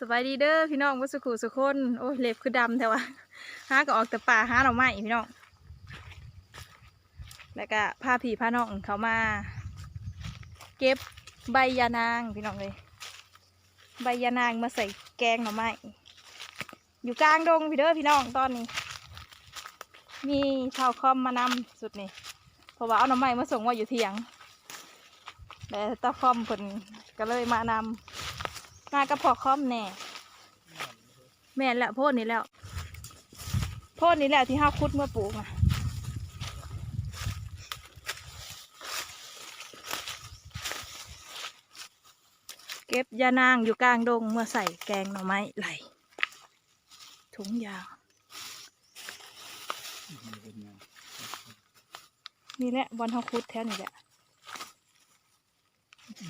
สบายดีเด้อพี่น้องวัสุขุสุคนโอ้ยเล็บคือดำแต่ว่าหาก็ออกแต่ป่าหาหน่อไม้พี่น้องแล้วก็พาผีพาน้องเขามา เก็บใบยานางพี่น้องเลย ใบยานางมาใส่แกงหน่อไม้อยู่กลางดงพี่เด้อพี่น้องตอนนี้ มีชาวคอมมานำสุดนี่เพราะว่าเอาหน่อไม้มาส่งว่าอยู่เถียงแต่ตาคอมเพิ่นก็เลยมานำ มากับพอคอมแน่ แม่นแหละโพดนี่แล้ว โพดนี่แหละที่ห้าคุดเมื่อปลูกมาเก็บยานางอยู่กลางดงเมื่อใส่แกงหน่อไม้ไหลถุงยาวนี่แหละบอลทองคุดแท้นี่แหละ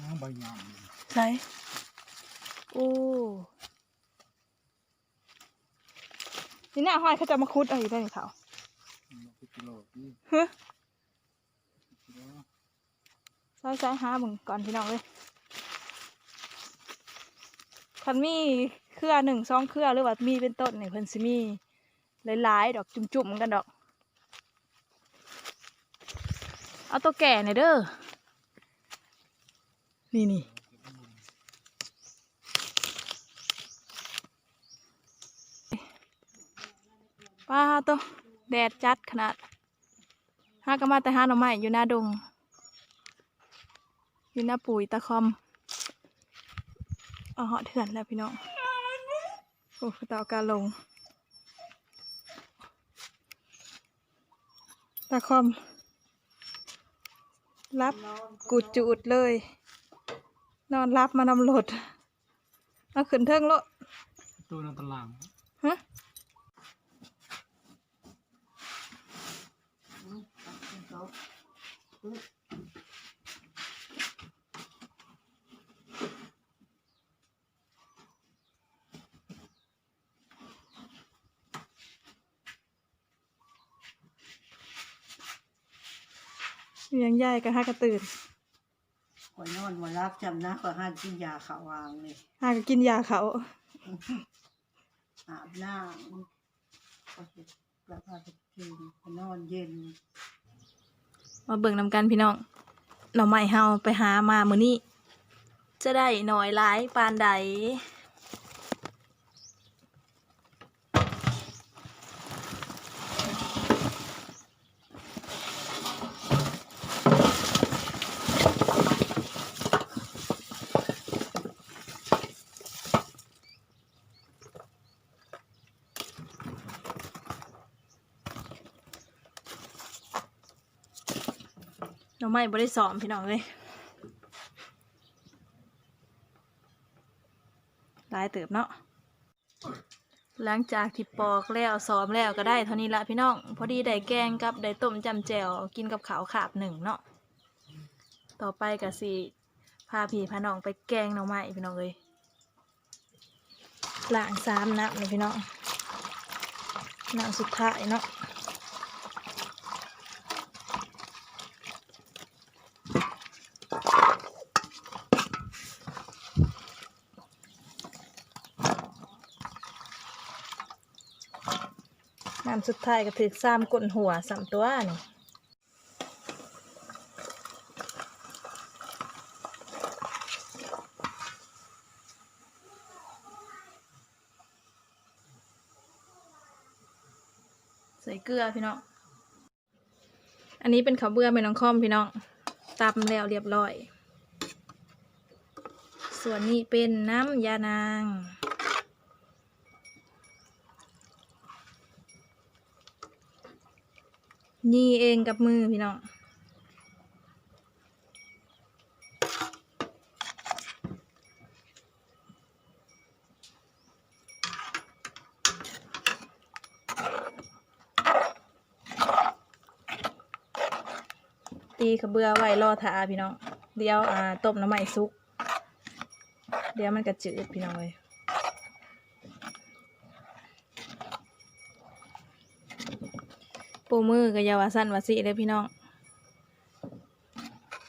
น้ำใบยางไร โอ้นี่น่าห้อยเขาจะมาคุดเอาอยู่ได้นี่เขากิโลที่เฮ้ยกิโลใช้ใช้หามึงก่อนพี่น้องเลยคันมีเครือหนึ่งสองเครือหรือว่ามีเป็นต้นเนี่ยเพิ่นสิมีหลายๆดอกจุ่มๆกันดอก เอาตัวแก่หน่อยเด้อนี่นี่ ป้าตัวแดดจัดขนาดห้ากนมาแต่ห้าหน่อไม้อยู่หน้าดง อยู่หน้าปุ๋ยตะคอมเอาเหาะเถื่อนแล้วพี่น้องโอ้ตาเอาการลงตะคอม รับกูจูดเลย นอนรับมานำรถเอาขึ้นเทิงรถตัวนันตาราง ฮะ เลี้ยงใหญ่ก็ห้ากระตื่นข่อยนอนมารับจำนะข่อยห้ากินยาขาวางเลยห้าก็กินยาเขาอาบน้ำก็จะกลับมาไปกินข่อยนอนเย็น มาเบิ่งนำกันพี่น้อง หน่อไม้เฮาไปหามามื้อนี้ จะได้หน่อยหลายปานใด หน่อไม้บ่ได้สอมพี่น้องเลยหลายเติบเนาะหลังจากที่ปอกแล้วซ้อมแล้วก็ได้เท่านี้ละพี่น้อง พอดีได้แกงกับได้ต้มจำแจวกินกับขาวขาบหนึ่งเนาะต่อไปก็สิพาพี่พาน้องไปแกงหน่อไม้พี่น้องเลยล้างซ้ำนะเลยพี่น้องน้ำสุดท้ายเนาะ สุดท้ายก็ถือซ้ำก้นหัวสามตัวนี่ใส่เกลือพี่น้อง อันนี้เป็นข้าวเบื่อเป็นน้องคอมพี่น้องตำแล้วเรียบร้อย ส่วนนี้เป็นน้ำยานาง นี่เองกับมือพี่น้องตีขาวเบือไว้รอถาพี่น้อง เดี๋ยวอ่าต้มน้ำมันซุก เดี๋ยวมันกระจืดพี่น้องเลย ปูมือกับยาวาสั้นวาสิเลยพี่น้อง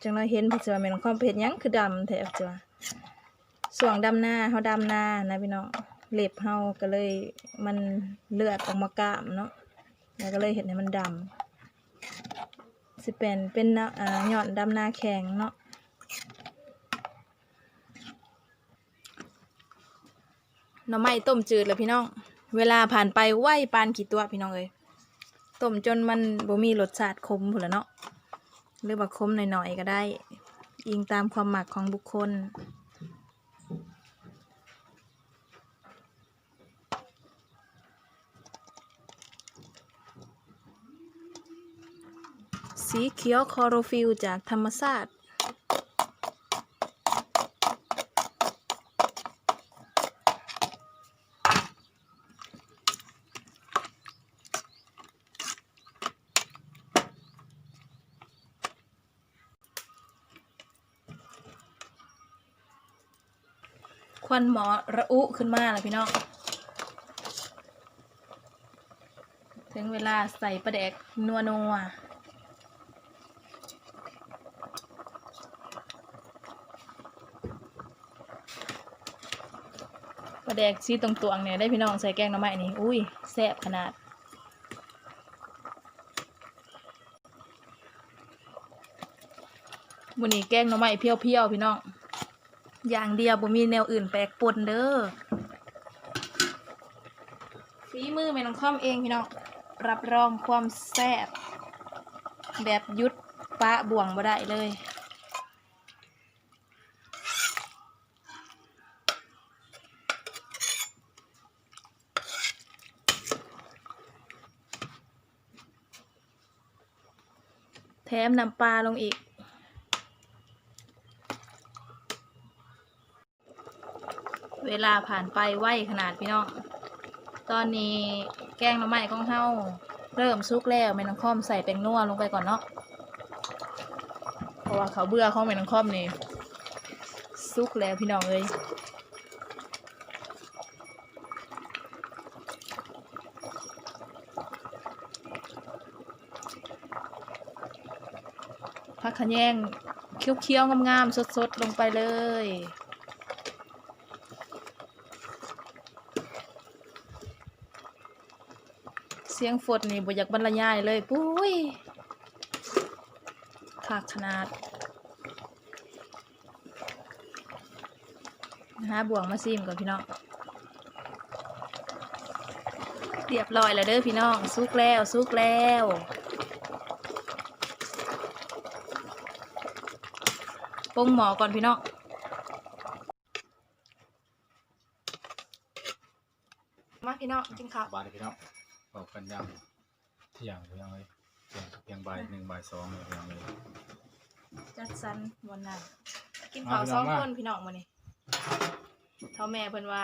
จังเราเห็นพี่เสือแม่นองคอมเพชรยังคือดำแถบจ้ะส่วงดำหน้าเฮาดำหน้านะพี่น้องเล็บเฮาก็เลยมันเลือดออกมากามเนาะแล้วก็เลยเห็นให้มันดำสิเป็นเป็นนะอ่าหย่อนดำหน้าแข็งเนาะหน่อไม้ต้มจืดเลยพี่น้อง เวลาผ่านไปไหวปานกี่ตัวพี่น้องเอ้ย ต้มจนมันบ่มีรสชาติขมพุ่นละเนาะหรือว่าขมหน่อยๆก็ได้อิงตามความหมักของบุคคล สีเขียวคลอโรฟิลจากธรรมชาติ ควันหมอระอุขึ้นมาแล้วพี่น้องถึงเวลาใส่ปลาแดกนัวนัวปลาแดกซีตรงตวงๆเนี่ยได้พี่น้องใส่แกงหน่อไม้นี่อุ้ยแซ่บขนาดวันนี้แกงหน่อไม้เพียวๆพี่น้อง อย่างเดียวบ่มีแนวอื่นแปลกปนเด้อฝีมือแม่น้องค่อมเองพี่น้องรับรองความแซ่บแบบยุดปะบ่วงบ่ได้เลยแถมน้ำปลาลงอีก เวลาผ่านไปไวขนาดพี่น้อง ตอนนี้แกงหน่อไม้ของเฮาเริ่มสุกแล้วแม่น้องค่อมใส่แป้งนัวลงไปก่อนเนาะ เพราะว่าเขาเบื่อของแม่น้องค่อมนี่สุกแล้วพี่น้องเอ้ยผักขะแยงเคี้ยวๆงามๆสดๆ ลงไปเลย เสียงฝนนี่บ่อยากบรรยายเลยปุ้ยขากขนาดนะฮะบ่วงมาซิมก่อนพี่น้องเรียบร้อยแล้วเด้อพี่น้องสุกแล้วสุกแล้วปงหมอก่อนพี่น้องมาพี่น้องกินข้าวบาทพี่น้อง ออกกันยังเที่ยงพี่น้องเลยเที่ยงเที่ยงบ่ายหนึ่งบ่ายสองเลยพี่น้องเลยจัดสันวันนั้นกินมาข้าวพี่สน้อองงมาคนพี่น้องมื้อนี้เท่าแม่เพิ่นว่า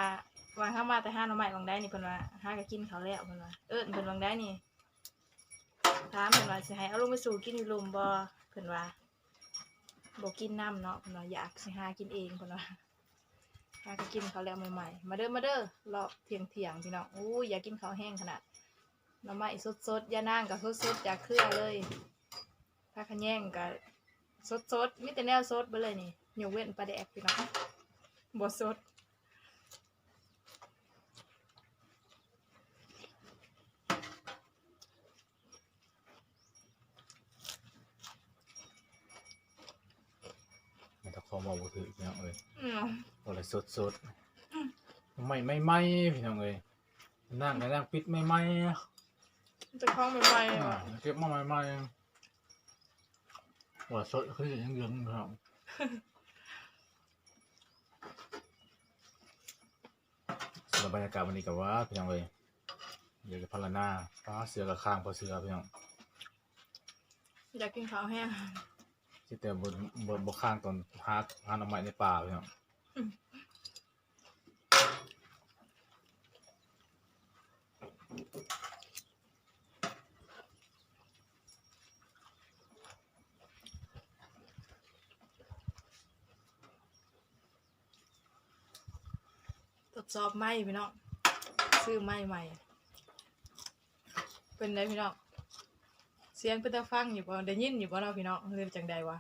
ว่าถ้ามาแต่ห้าหน่อไม้บางได้นี่เพิ่นว่าห้าก็กินข้าวแล้วเพิ่นว่าเอิ้นเพิ่นบางได้นี่ถามเพิ่นว่าสิให้เอาลงไปสู่กินอยู่ลุมบ่เพิ่นว่าบ่กินน้ำเนาะเพิ่นว่าอยากสิหากินเองเพิ่นว่าหาก็กินข้าวแล้วใหม่ๆมาเด้อมาเด้อรอบเที่ยงๆพี่น้องอู้ยอยากกินข้าวแห้งขนาด หน่อไม้สดๆย่านางก็สดๆจากเครือเลยผักขะแยงก็สดสดๆมีแต่แนวสดไปเลยนี่ยกเว้นปลาแดกพี่น้องบสดมันตะคอมเอาบุถือพี่น้องเลยอืมอะไรสดสดๆไม่ไม่ไม่พี่น้องเลยนั่งกันนั่งปิดไม่ไม่ จะคล้องใหม่ๆอ่าว่ะเก็บมาไม่ไม่ว่าสดคือยังเยืองพี่น้องสำหรับบรรยากาศวันนี้กับว่าพี่น้องเลยเดี๋ยวจะพลานาฟ้าเสือกับข้างพอเสือพี่น้องอยากกินข้าวแห้ง ที่แต่บนบนบนข้างตอนหาหาหน่อไม้ในป่าพี่น้องทด ซอบไหมพี่น้องซื้อไม้ใหม่เป็นไรพี่น้องเสียงเป็นตาฟังอยู่บ่ได้ยินอยู่บ่เราพี่น้องเรื่องจังใดวะ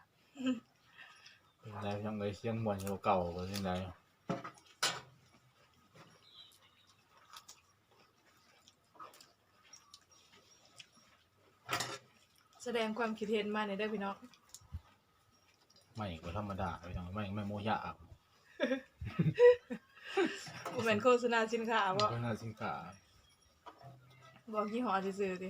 เป็นไรยังไงเสียงมวนอยู่เก่าก็เป็นไรแสดงความคิดเห็นมาในอยเด้อพี่น้องไม่ก็ธรรมดาไปทางไม่ไม่โมยะ บ่แม่นโฆษณาสินค้าบ่ก็น่าสินค้าบอกยี่ห้อซื่อๆดิ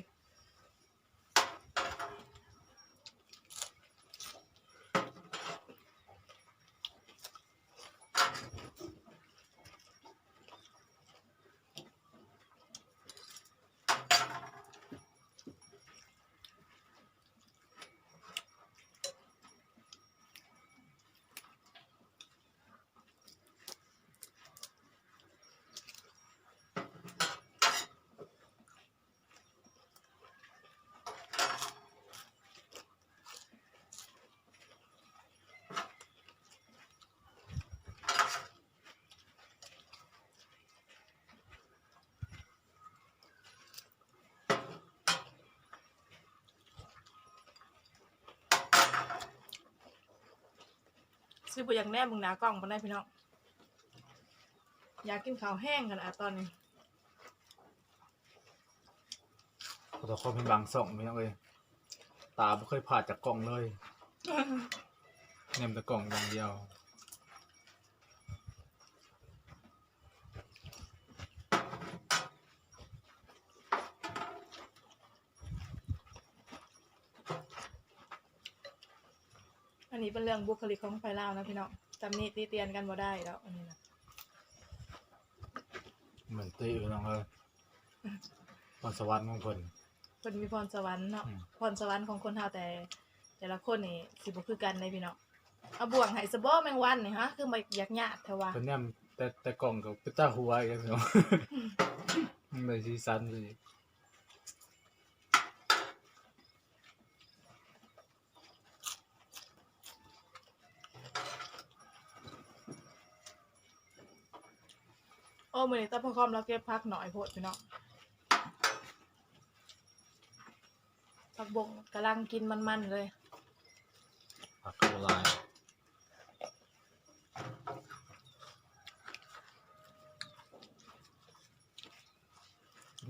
ซื้อบ่อยากแนบมึงหนากล้องปานใดพี่น้องอยากกินข้าวแห้งกันอะตอนนี้ขอโทษเป็นบางส่องพี่น้องเลยตาไม่เคยผ่าจากกล่องเลยเนมแต่กล่องอย่างเดียว อันนี้เป็นเรื่องบุคลิกของไฟลาวนะพี่น้องจำนี้ตีเตียนกันบ่ได้แล้วอันนี้นะเหมือนตีพี่น้องเลยพรสวรรค์ของคนเพิ่นมีพรสวรรค์เนาะอืมพรสวรรค์ของคนเฮาแต่ แต่ละคนนี่สิบ่คือกันเลยพี่น้องเอาบ่วงให้สะบ่แมงวันนี่ฮะคือบ่อยากญาติแท้ว่าเป็นแนมแต่แต่กล่องกับเป็นตาหัวอีกแล้วพี่น้องมันเลยซีซันเโอ้มื้อนี้ตาพ่อคอมเราเก็บผักหน่อยโพดพี่น้องผักบงกำลังกินมันๆเลยผักกระลาย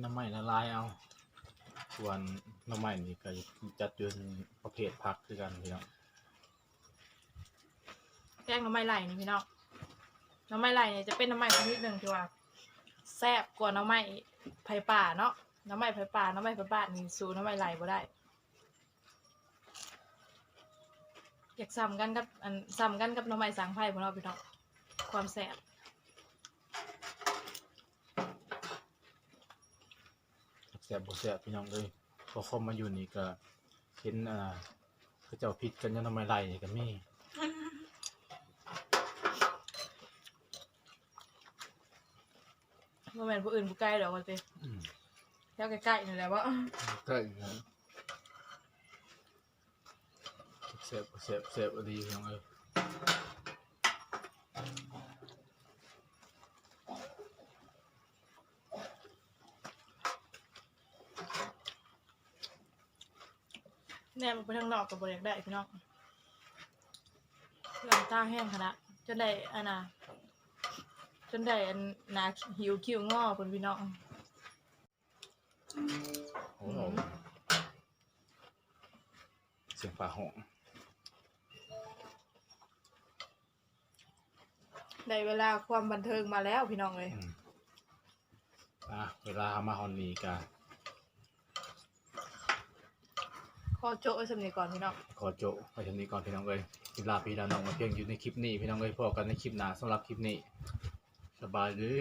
น้ำใหม่ละลายเอา ส่วนน้ำใหม่นี่ก็จัดอยู่ในประเภทผักคือกันพี่น้องแกงหน้ำไม้ไหลนี่พี่น้องห น้ำไม้ไหลเนี่ยจะเป็นน้ำไม้ชนิดหนึ่งที่ว่าแซ่บกว่าน้ำไม้ไผ่ป่าเนาะน้ำไม้ไผ่ป่าน้ำไม้ไผ่ป่านี่สู้น้ำไม้ไหลบ่ได้ อยากซ้ำกันกับอันซ้ำกันกับน้ำไม้สังไผ่พวกเราพี่น้องความแซ่บแซ่บบ่แซ่บพี่น้องเลยพอคอมมาอยู่นี่ก็เห็นอ่าเขาเจ้าพิษกันยังทำไมไรนี่ก็มี บ่แม่นผู้อื่นผู้ใกล้ดอกว่าสิอืม แถวใกล้ๆนี่แหละว่าก็อีกนะแซ่บบ่แซ่บแซ่บอะดีพี่น้องเอ้ยแน่มันไปทางนอกก็บ่อยากได้พี่น้องหลังตาแห้งขนาดจนได้อันน่ะ จนได้อันหนาหิวคิ้วงอเพิ่นพี่น้องโอ้โหเสียงฟ้าห้องได้เวลาความบันเทิงมาแล้วพี่น้องเลยอืมอะเวลามาฮอนนี่ก็ขอโจ้ไว้สำนีก่อนพี่น้อง ขอโจบไปเท่านี้ก่อนพี่น้องเอ้ยเวลาพี่ดาน้องมาเพียงอยู่ในคลิปนี้พี่น้องเอ้ยพอกันในคลิปหน้าสำหรับคลิปนี้ สบายดี